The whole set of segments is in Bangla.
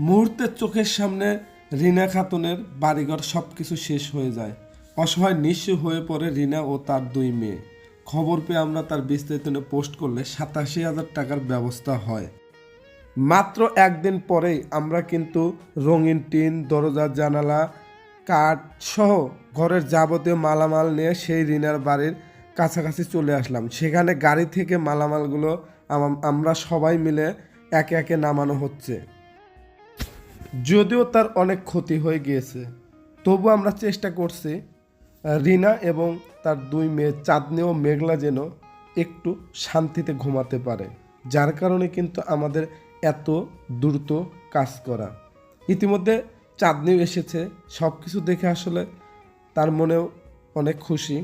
মুহূর্তের চোখের সামনে রিনা খাতুনের বাড়িঘর সব কিছু শেষ হয়ে যায়। অসহায় নিঃস্ব হয়ে পড়ে রিনা ও তার দুই মেয়ে। খবর পেয়ে আমরা তার বিস্তারিত পোস্ট করলে সাতাশি হাজার টাকার ব্যবস্থা হয়। মাত্র একদিন পরেই আমরা কিন্তু রঙিন টিন, দরজা, জানালা, কাঠ সহ ঘরের যাবতীয় মালামাল নিয়ে সেই রিনার বাড়ির কাছাকাছি চলে আসলাম। সেখানে গাড়ি থেকে মালামালগুলো আমরা সবাই মিলে একে একে নামানো হচ্ছে। যদিও তার অনেক ক্ষতি হয়ে গিয়েছে, তবু আমরা চেষ্টা করছি রিনা এবং তার দুই মেয়ে চাঁদনি ও মেঘলা যেন একটু শান্তিতে ঘুমাতে পারে, যার কারণে কিন্তু আমাদের এত দ্রুত কাজ করা। ইতিমধ্যে চাঁদনিও এসেছে সব কিছু দেখে আসলে তার মনেও অনেক খুশি।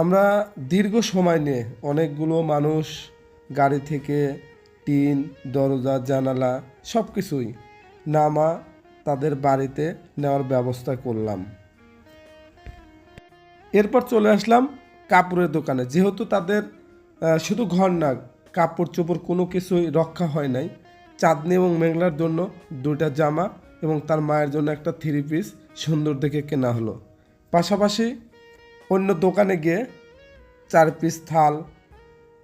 আমরা দীর্ঘ সময় নিয়ে অনেকগুলো মানুষ, গাড়ি থেকে, টিন, দরজা, জানালা সব কিছুই নামা তাদের বাড়িতে নেওয়ার ব্যবস্থা করলাম। এরপর চলে আসলাম কাপড়ের দোকানে। যেহেতু তাদের শুধু ঘর না কাপড় চোপড় কোনো কিছুই রক্ষা হয় নাই। চাঁদনি এবং মেঘলার জন্য দুইটা জামা এবং তার মায়ের জন্য একটা থ্রি পিস সুন্দর দেখে কেনা হলো। পাশাপাশি অন্য দোকানে গিয়ে চার পিস থাল,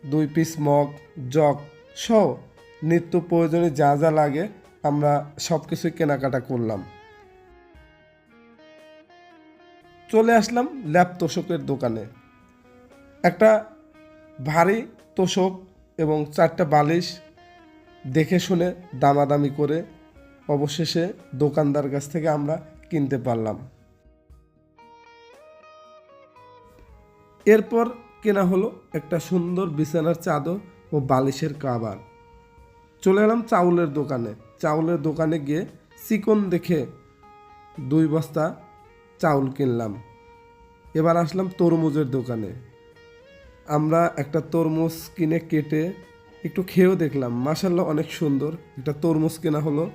দুই পিস মগ, জগ সহ নিত্য প্রয়োজনে যা যা লাগে আমরা সব কিছুই কেনাকাটা করলাম। চলে আসলাম ল্যাপ তোষকের দোকানে। একটা ভারী তোষক এবং চারটা বালিশ দেখে শুনে দামাদামি করে অবশেষে দোকানদার কাছ থেকে আমরা কিনতে পারলাম। এরপর কেনা হলো একটা সুন্দর বিছানার চাদর ও বালিশের কাবার। চলে এলাম চাউলের দোকানে। চাউলের দোকানে গিয়ে চিকন দেখে দুই বস্তা চাউল কিনলাম। এবার আসলাম তরমুজের দোকানে। আমরা একটা তরমুজ কিনে কেটে একটু খেয়েও দেখলাম মাসাল্লাহ অনেক সুন্দর। একটা তরমুজ কেনা হলো।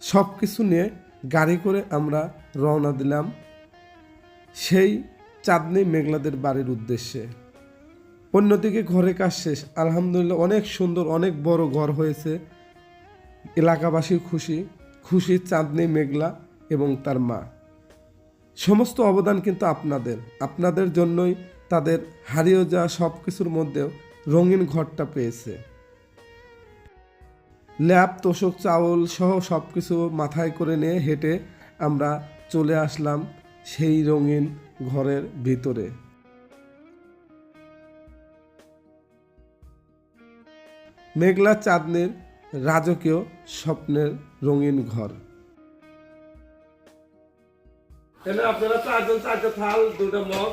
সব কিছু নিয়ে গাড়ি করে আমরা রওনা দিলাম। সেই চাঁদনি মেঘলাদের বাড়ির উদ্দেশ্যে। অন্যদিকে ঘরে কাজ শেষ। আলহামদুলিল্লাহ অনেক সুন্দর, অনেক বড় ঘর হয়েছে। এলাকাবাসী খুশি। খুশি চাঁদনি, মেঘলা এবং তার মা। সমস্ত অবদান কিন্তু আপনাদের। আপনাদের জন্যই তাদের হারিয়ে যাওয়া সব কিছুর মধ্যেও রঙিন ঘরটা পেয়েছে। ল্যাপ, তোষক, চাউল সহ সব কিছু মাথায় করে নিয়ে হেঁটে আমরা চলে আসলাম সেই রঙিন ঘরের ভিতরে। মেঘলা চাঁদনের রাজকীয় স্বপ্নের রঙিন ঘর। আপনারা চারজন, চারটে থাল, দুটো মগ।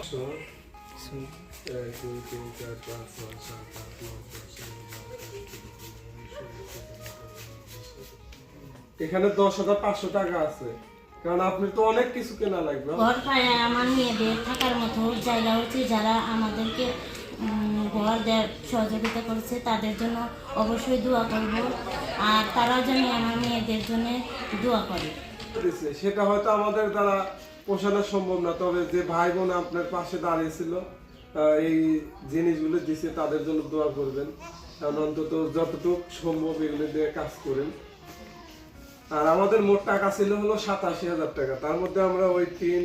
এখানে দশ হাজার পাঁচশো টাকা আছে। কারণ আপনি তো অনেক কিছু কেনা লাগবে। ঘর পায় আমার মেয়েদের থাকার মতো জায়গা হচ্ছে যারা আমাদেরকে ঘর দেওয়ার সহযোগিতা করেছে তাদের জন্য অবশ্যই দোয়া করব। আর তারা যেন আমার মেয়েদের জন্য দোয়া করে। সেটা হয়তো আমাদের দ্বারা পোষানো সম্ভব না তবে যে ভাই বোন আপনার পাশে দাঁড়িয়েছিল এই জিনিসগুলো দিছে তাদের জন্য দোয়া করবেন। কারণ অন্তত যতটুকু সম্ভব এগুলো দিয়ে কাজ করেন। আর আমাদের মোট টাকা ছিল হলো সাতাশি হাজার টাকা। তার মধ্যে আমরা ওই তিন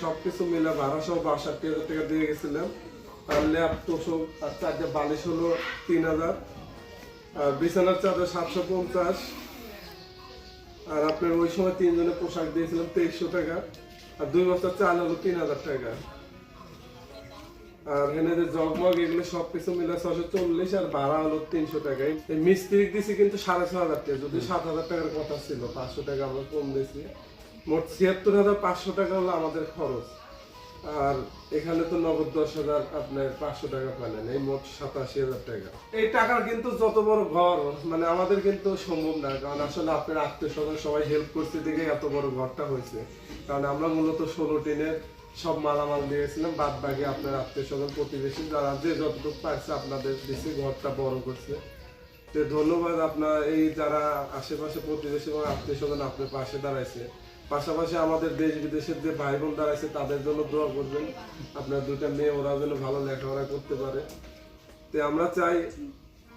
সবকিছু মিলে ভাড়া সহ বাষট্টি হাজার টাকা দিয়ে গেছিলাম। আর ল্যাপ তোষক আর চারটে বালিশ হলো তিন হাজার। আর বিছানার চাদর সাতশো পঞ্চাশ। আর আপনার ওই সময় তিনজনে পোশাক দিয়েছিলাম তেইশশো টাকা। আর দুই বস্তা চাল হলো তিন হাজার টাকা। আর এখানে জগমগ এগুলো সবকিছু মিলে ছশো চল্লিশ আর ভাড়া হলো তিনশো টাকা এই মিস্ত্রি দিছি কিন্তু সাড়ে ছ হাজার টাকা, যদি সাত হাজার টাকার কথা ছিল, পাঁচশো টাকা আমরা কম দিয়েছি মোট ছিয়াত্তর হাজার পাঁচশো টাকা হলো আমাদের খরচ। আর এখানে তো নগদ দশ হাজার আপনার পাঁচশো টাকা পেলেন, এই মোট সাতাশি হাজার টাকা। এই টাকার কিন্তু যত বড় ঘর মানে আমাদের কিন্তু সম্ভব না, কারণ আসলে আপনার আত্মীয় স্বজন সবাই হেল্প করতে দেখে এত বড় ঘরটা হয়েছে। কারণ আমরা মূলত ষোলো টিনের সব মালামাল দিয়েছিলাম বাদ বাকি আপনার আত্মীয় স্বজন প্রতিবেশী যারা যে যতটুকু পারছে আপনাদের দিছে ঘরটা বড় করছে। তো ধন্যবাদ আপনার, এই যারা আশেপাশে প্রতিবেশী এবং আত্মীয় স্বজন আপনার পাশে দাঁড়াইছে। পাশাপাশি আমাদের দেশ বিদেশের যে ভাই বোন আছে তাদের জন্য দোয়া করবেন। আপনার দুইটা মেয়ে ওরা যেন ভালো লেখাপড়া করতে পারে। তো আমরা চাই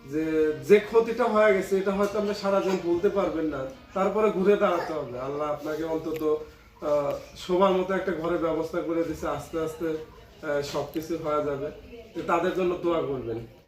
যে যে ক্ষতিটা হয়ে গেছে, এটা হয়তো আপনি সারা বলতে পারবেন না। তারপরে ঘুরে দাঁড়াতে হবে। আল্লাহ আপনাকে অন্তত শোবার মতো একটা ঘরের ব্যবস্থা করে দিছে, আস্তে আস্তে সব কিছু হয়ে যাবে। তাদের জন্য দোয়া করবেন।